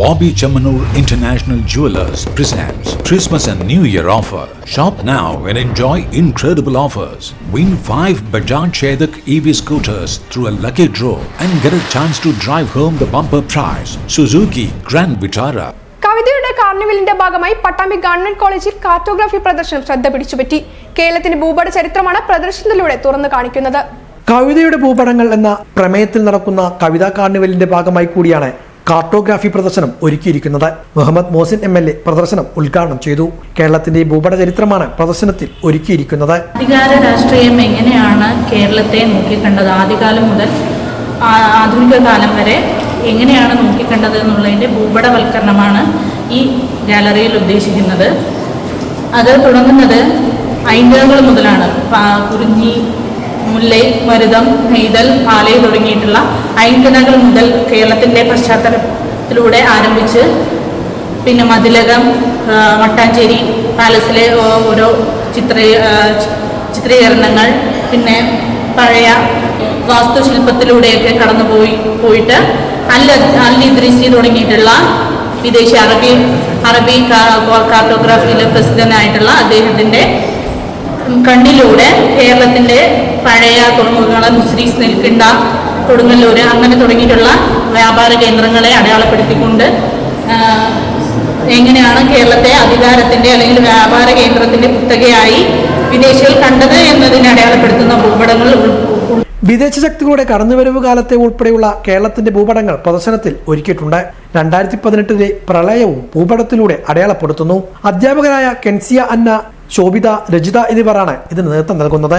Bobby Chamanur International Jewelers presents Christmas and New Year offer. Shop now and enjoy incredible offers. Win 5 Bajaj Chedak EV scooters through a lucky draw and get a chance to drive home the bumper prize Suzuki Grand Vitara. കവിതയുടെ കാർണിവലിന്റെ ഭാഗമായി Pattambi government കോളേജിൽ cartography പ്രദർശനം ശ്രദ്ധ പിടിച്ചുപറ്റി കേരളത്തിന്റെ ഭൂപട ചരിത്രമാണ് പ്രദർശനത്തിലൂടെ തുറന്നു കാണിക്കുന്നത് കവിതയുടെ ഭൂപടങ്ങൾ എന്ന പ്രമേയത്തിൽ നടക്കുന്ന കവിതാ കാർണിവലിന്റെ ഭാഗമായി കൂടിയാണ് കാർട്ടോഗ്രാഫി പ്രദർശനം ഒരുക്കിയിരിക്കുന്നത് Muhammad Mohsin M L A പ്രദർശനം ഉദ്ഘാടനം ചെയ്തു. കേരളത്തിന്റെ ഭൂപട ചരിത്രമാണ് പ്രദർശനത്തിൽ ഒരുക്കിയിരിക്കുന്നത്. അധികാര രാഷ്ട്രീയം എങ്ങനെയാണ് കേരളത്തെ നോക്കിക്കണ്ടത്? ആദ്യകാലം മുതൽ ആധുനിക കാലം വരെ എങ്ങനെയാണ് നോക്കിക്കണ്ടത് എന്നുള്ളതിന്റെ ഭൂപടവൽക്കരണമാണ് ഈ ഗാലറിയിൽ ഉദ്ദേശിക്കുന്നത്. അത് തുടങ്ങുന്നത് ഐന്തകൾ മുതലാണ്. കുറിഞ്ഞി മുല്ലൈ മരുതം നെയ്തൽ പാലൈ തുടങ്ങിയിട്ടുള്ള ഐന്തനകൾ മുതൽ കേരളത്തിന്റെ പശ്ചാത്തലത്തിലൂടെ ആരംഭിച്ച് പിന്നെ മതിലകം മട്ടാഞ്ചേരി പാലസിലെ ഓരോ ചിത്ര ചിത്രീകരണങ്ങൾ പിന്നെ പഴയ വാസ്തുശില്പത്തിലൂടെയൊക്കെ കടന്നുപോയി പോയിട്ട് അൽ അൽ ഇദ്രീസി തുടങ്ങിയിട്ടുള്ള വിദേശ അറബി അറബി കാർട്ടോഗ്രാഫിയിലെ പ്രസിദ്ധനായിട്ടുള്ള അദ്ദേഹത്തിന്റെ കണ്ണിലൂടെ കേരളത്തിന്റെ പഴയ തുറമുഖങ്ങൾ മുസ്രീസ് നെൽക്കിണ്ട കൊടുങ്ങല്ലൂര് അങ്ങനെ തുടങ്ങിയിട്ടുള്ള വ്യാപാര കേന്ദ്രങ്ങളെ അടയാളപ്പെടുത്തിക്കൊണ്ട് എങ്ങനെയാണ് കേരളത്തെ അധികാരത്തിന്റെ അല്ലെങ്കിൽ വ്യാപാര കേന്ദ്രത്തിന്റെ കുത്തകയായി വിദേശികൾ കണ്ടത് എന്നതിനെ അടയാളപ്പെടുത്തുന്ന ഭൂപടങ്ങൾ വിദേശ ശക്തികളുടെ കടന്നുവരവ് കാലത്തെ ഉൾപ്പെടെയുള്ള കേരളത്തിന്റെ ഭൂപടങ്ങൾ പ്രദർശനത്തിൽ ഒരുക്കിയിട്ടുണ്ട്. രണ്ടായിരത്തി പതിനെട്ടിലെ പ്രളയവും ഭൂപടത്തിലൂടെ അടയാളപ്പെടുത്തുന്നു. അധ്യാപകരായ കെൻസിയ അന്ന ശോഭിത രജിത എന്നിവരാണ് ഇതിന് നേതൃത്വം നൽകുന്നത്.